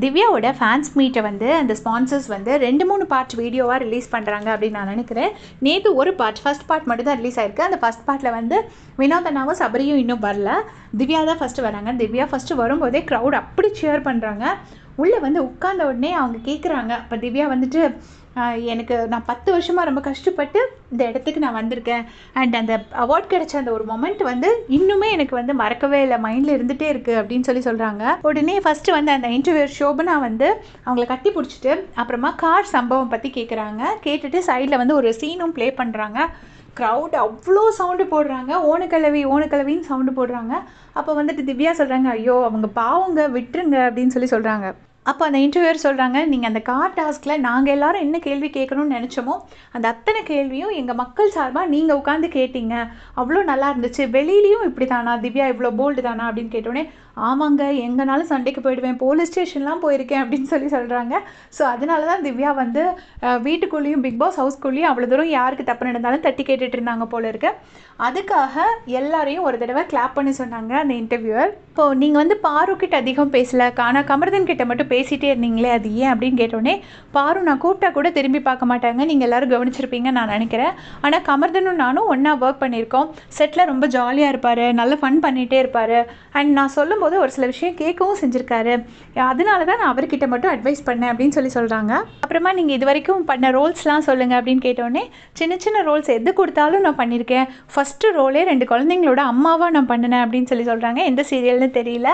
திவ்யாவோட fans மீட்டை வந்து அந்த ஸ்பான்சர்ஸ் வந்து ரெண்டு மூணு பார்ட் வீடியோவாக ரிலீஸ் பண்ணுறாங்க அப்படின்னு நான் நினைக்கிறேன். நேற்று ஒரு பார்ட் ஃபஸ்ட் பார்ட் மட்டும் தான் ரிலீஸ் ஆயிருக்கு. அந்த ஃபஸ்ட் பார்ட்டில் வந்து வினோதனாவும் சபரியும் இன்னும் வரல. திவ்யா தான் ஃபஸ்ட்டு வராங்க. திவ்யா ஃபஸ்ட்டு வரும்போதே க்ரௌட் அப்படி சேர் பண்ணுறாங்க உள்ளே வந்து உட்கார்ந்த உடனே அவங்க கேட்குறாங்க அப்போ திவ்யா வந்துட்டு எனக்கு நான் பத்து வருஷமாக ரொம்ப கஷ்டப்பட்டு இந்த இடத்துக்கு நான் வந்திருக்கேன். அண்ட் அந்த அவார்ட் கிடைச்ச அந்த ஒரு மொமெண்ட் வந்து இன்னுமே எனக்கு வந்து மறக்கவே இல்லை. மைண்டில் இருந்துகிட்டே இருக்குது அப்படின்னு சொல்லி சொல்கிறாங்க உடனே ஃபஸ்ட்டு வந்து அந்த இன்டர்வியூ ஷோபனா வந்து அவங்கள கட்டி பிடிச்சிட்டு அப்புறமா கார் சம்பவம் பற்றி கேட்குறாங்க கேட்டுட்டு சைடில் வந்து ஒரு சீனும் ப்ளே பண்ணுறாங்க க்ரௌட் அவ்வளோ சவுண்டு போடுறாங்க. ஓனக்கிழவி ஓனக்கிழவின்னு சவுண்டு போடுறாங்க. அப்போ வந்துட்டு திவ்யா சொல்கிறாங்க ஐயோ அவங்க பாவங்க விட்டுருங்க அப்படின்னு சொல்லி சொல்கிறாங்க அப்போ அந்த இன்டர்வியூர் சொல்கிறாங்க நீங்கள் அந்த கார் டாஸ்கில் நாங்கள் எல்லோரும் என்ன கேள்வி கேட்கணும்னு நினச்சோமோ அந்த அத்தனை கேள்வியும் எங்கள் மக்கள் சார்பாக நீங்கள் உட்காந்து கேட்டீங்க. அவ்வளோ நல்லா இருந்துச்சு. வெளியிலையும் இப்படி தானா திவ்யா இவ்வளோ போல்டு தானா? அப்படின்னு கேட்டோடனே ஆமாங்க எங்கனாலும் சண்டைக்கு போயிடுவேன் போலீஸ் ஸ்டேஷன்லாம் போயிருக்கேன் அப்படின்னு சொல்லி சொல்கிறாங்க ஸோ அதனால தான் திவ்யா வந்து வீட்டுக்குள்ளேயும் பிக் பாஸ் ஹவுஸ்க்குள்ளேயும் அவ்வளோ தூரம் யாருக்கு தப்பு நடந்தாலும் தட்டி கேட்டுட்டு இருந்தாங்க போல இருக்கு. அதுக்காக எல்லாரையும் ஒரு தடவை கிளாப் பண்ணி சொன்னாங்க அந்த இன்டர்வியூவர் இப்போ நீங்கள் வந்து பாரு கிட்ட அதிகம் பேசல ஆனால் கமர்தன் கிட்ட மட்டும் பேசிகிட்டே இருந்தீங்களே அது ஏன் அப்படின்னு கேட்டோடனே பாரு நான் கூப்பிட்டா கூட திரும்பி பார்க்க மாட்டாங்க நீங்கள் எல்லோரும் கவனிச்சிருப்பீங்கன்னு நான் நினைக்கிறேன். ஆனால் கமர்தனும் நானும் ஒன்றா ஒர்க் பண்ணியிருக்கோம். செட்டில் ரொம்ப ஜாலியாக இருப்பார் நல்ல ஃபன் பண்ணிகிட்டே இருப்பார். அண்ட் நான் சொல்லும் சொல்லும்போது ஒரு சில விஷயம் கேட்கவும் செஞ்சுருக்காரு. அதனால தான் நான் அவர்கிட்ட மட்டும் அட்வைஸ் பண்ணேன் அப்படின்னு சொல்லி சொல்கிறாங்க அப்புறமா நீங்கள் இது வரைக்கும் பண்ண ரோல்ஸ்லாம் சொல்லுங்கள் அப்படின்னு கேட்டோடனே சின்ன சின்ன ரோல்ஸ் எது கொடுத்தாலும் நான் பண்ணியிருக்கேன் ஃபஸ்ட்டு ரோலே ரெண்டு குழந்தைங்களோட அம்மாவாக நான் பண்ணினேன் அப்படின்னு சொல்லி சொல்கிறாங்க எந்த சீரியல்னு தெரியல.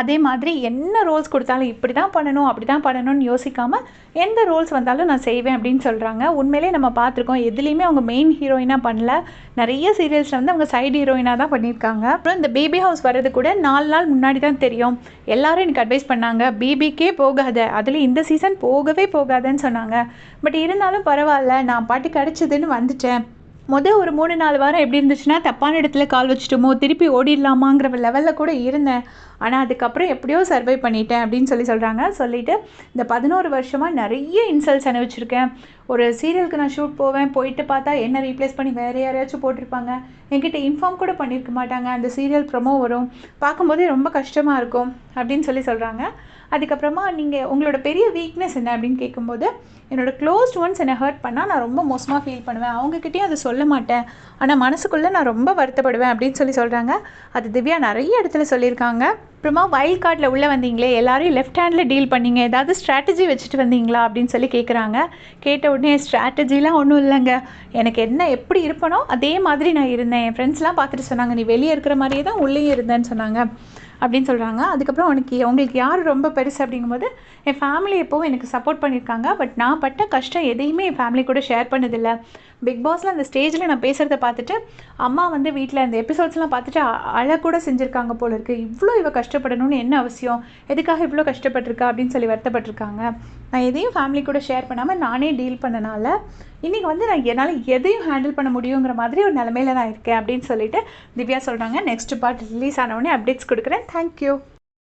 அதே மாதிரி என்ன ரோல்ஸ் கொடுத்தாலும் இப்படி தான் பண்ணணும் அப்படி தான் பண்ணணும்னு யோசிக்காமல் எந்த ரோல்ஸ் வந்தாலும் நான் செய்வேன் அப்படின்னு சொல்கிறாங்க உண்மையிலே நம்ம பார்த்துருக்கோம். எதுலேயுமே அவங்க மெயின் ஹீரோயினாக பண்ணல. நிறைய சீரியல்ஸில் வந்து அவங்க சைடு ஹீரோயினாக தான் பண்ணியிருக்காங்க. அப்புறம் இந்த பேபி ஹவுஸ் வர்றது கூட நாலு நாள் முன்னாடி தான் தெரியும். எல்லாரும் எனக்கு அட்வைஸ் பண்ணாங்க பிபிக்கே போகாத. அதில் இந்த சீசன் போகவே போகாதன்னு சொன்னாங்க. பட் இருந்தாலும் பரவாயில்ல நான் பாட்டு கிடச்சிதுன்னு வந்துட்டேன். மொதல் ஒரு மூணு நாலு வாரம் எப்படி இருந்துச்சுன்னா தப்பான இடத்துல கால் வச்சுட்டோமோ திருப்பி ஓடிடலாமாங்கிற லெவலில் கூட இருந்தேன். ஆனால் அதுக்கப்புறம் எப்படியோ சர்வை பண்ணிட்டேன் அப்படின்னு சொல்லி சொல்கிறாங்க சொல்லிவிட்டு இந்த பதினோரு வருஷமாக நிறைய இன்சல்ட்ஸ் அனுபவிச்சிருக்கேன் ஒரு சீரியலுக்கு நான் ஷூட் போவேன் போயிட்டு பார்த்தா என்ன ரீப்ளேஸ் பண்ணி வேறு யாரையாச்சும் போட்டிருப்பாங்க. என்கிட்ட இன்ஃபார்ம் கூட பண்ணியிருக்க மாட்டாங்க. அந்த சீரியல் ப்ரொமோ வரும். பார்க்கும்போதே ரொம்ப கஷ்டமாக இருக்கும் அப்படின்னு சொல்லி சொல்கிறாங்க அதுக்கப்புறமா நீங்கள் உங்களோட பெரிய வீக்னஸ் என்ன அப்படின்னு கேட்கும்போது என்னோடய க்ளோஸ்ட் ஒன்ஸ் என்னை ஹர்ட் பண்ணால் நான் ரொம்ப மோசமாக ஃபீல் பண்ணுவேன். அவங்கக்கிட்டேயும் அதை சொல்ல சொல்ல மாட்டேன் ஆனால் மனசுக்குள்ளே நான் ரொம்ப வருத்தப்படுவேன் அப்படின்னு சொல்லி சொல்கிறாங்க அது திவ்யா நிறைய இடத்துல சொல்லியிருக்காங்க. அப்புறமா வைல்ட் கார்டில் உள்ளே வந்தீங்களே எல்லாரையும் லெஃப்ட் ஹேண்டில் டீல் பண்ணீங்க. ஏதாவது ஸ்ட்ராட்டஜி வச்சுட்டு வந்தீங்களா அப்படின்னு சொல்லி கேட்குறாங்க கேட்ட உடனே ஸ்ட்ராட்டஜிலாம் ஒன்றும் இல்லைங்க. எனக்கு என்ன எப்படி இருப்பனோ அதே மாதிரி நான் இருந்தேன். என் ஃப்ரெண்ட்ஸ்லாம் பார்த்துட்டு சொன்னாங்க நீ வெளியே இருக்கிற மாதிரியே தான் உள்ளேயும் இருந்தேன்னு சொன்னாங்க. அப்படின்னு சொல்கிறாங்க அதுக்கப்புறம் உனக்கு உங்களுக்கு யார் ரொம்ப பெருசு அப்படிங்கும்போது என் ஃபேமிலி எப்போவும் எனக்கு சப்போர்ட் பண்ணியிருக்காங்க. பட் நான் பட்ட கஷ்டம் எதையுமே என் ஃபேமிலி கூட ஷேர் பண்ணதில்லை. பிக் பாஸில் அந்த ஸ்டேஜில் நான் பேசுகிறத பார்த்துட்டு அம்மா வந்து வீட்டில் அந்த எபிசோட்ஸ்லாம் பார்த்துட்டு அழக்கூட செஞ்சுருக்காங்க போல இருக்குது இவ்வளோ இவ கஷ்டப்படணும்னு என்ன அவசியம்? எதுக்காக இவ்வளோ கஷ்டப்பட்டிருக்கா? அப்படின்னு சொல்லி வருத்தப்பட்டிருக்காங்க. நான் எதையும் ஃபேமிலி கூட ஷேர் பண்ணாமல் நானே டீல் பண்ணனால இன்றைக்கி வந்து நான் என்னால் எதையும் ஹேண்டில் பண்ண முடியுங்கிற மாதிரி ஒரு நிலமையில நான் இருக்கேன் அப்படின்னு சொல்லிட்டு திவ்யா சொல்கிறாங்க நெக்ஸ்ட் பார்ட் ரிலீஸ் ஆனவுடனே அப்டேட்ஸ் கொடுக்குறேன். Thank you